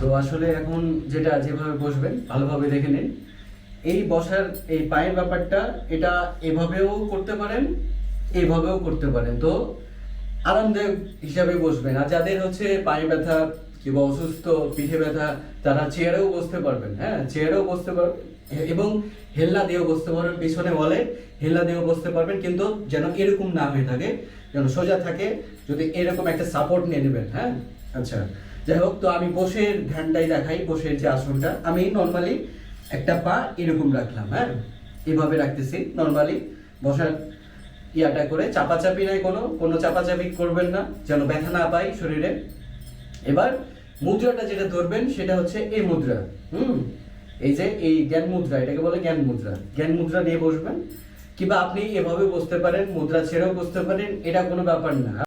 তো আসলে এখন যেটা, যেভাবে বসবেন, ভালোভাবে দেখে নিন। এই বসার, এই পায়ের ব্যাপারটা, এটা এভাবেও করতে পারেন, এইভাবেও করতে পারেন। তো আরামদায়ক হিসাবে বসবেন। আর যাদের হচ্ছে পায়ে ব্যথা কিংবা অসুস্থ, পিঠে ব্যথা, তারা চেয়ারেও বসতে পারবেন হ্যাঁ? চেয়ারেও বসতে পারবেন এবং হেলনা দিয়েও বসতে পারবেন, পিছনে বলে হেলনা দিয়েও বসতে পারবেন, কিন্তু যেন এরকম না হয়ে থাকে, যেন সোজা থাকে, যদি এরকম একটা সাপোর্ট নিয়ে নেবেন হ্যাঁ? আচ্ছা। যাই হোক, তো আমি বসের ধ্যানটাই দেখাই, বসের যে আসনটা আমি নর্মালি একটা পা এরকম রাখলাম হ্যাঁ? এভাবে রাখতেছি নর্মালি বসার ইয়াটা করে চাপাচাপি নাই কোনো কোনো চাপাচাপি করবেন না, যেন ব্যথা না পাই শরীরে। এবার মুদ্রাটা যেটা ধরবেন, সেটা হচ্ছে এই মুদ্রা, হুম? এই যে এই জ্ঞান মুদ্রা, এটাকে বলে জ্ঞান মুদ্রা। জ্ঞান মুদ্রা নিয়ে বসবেন, কিংবা আপনি এভাবে বসতে পারেন, মুদ্রা ছেড়েও বসতে পারেন, এটা কোনো ব্যাপার না।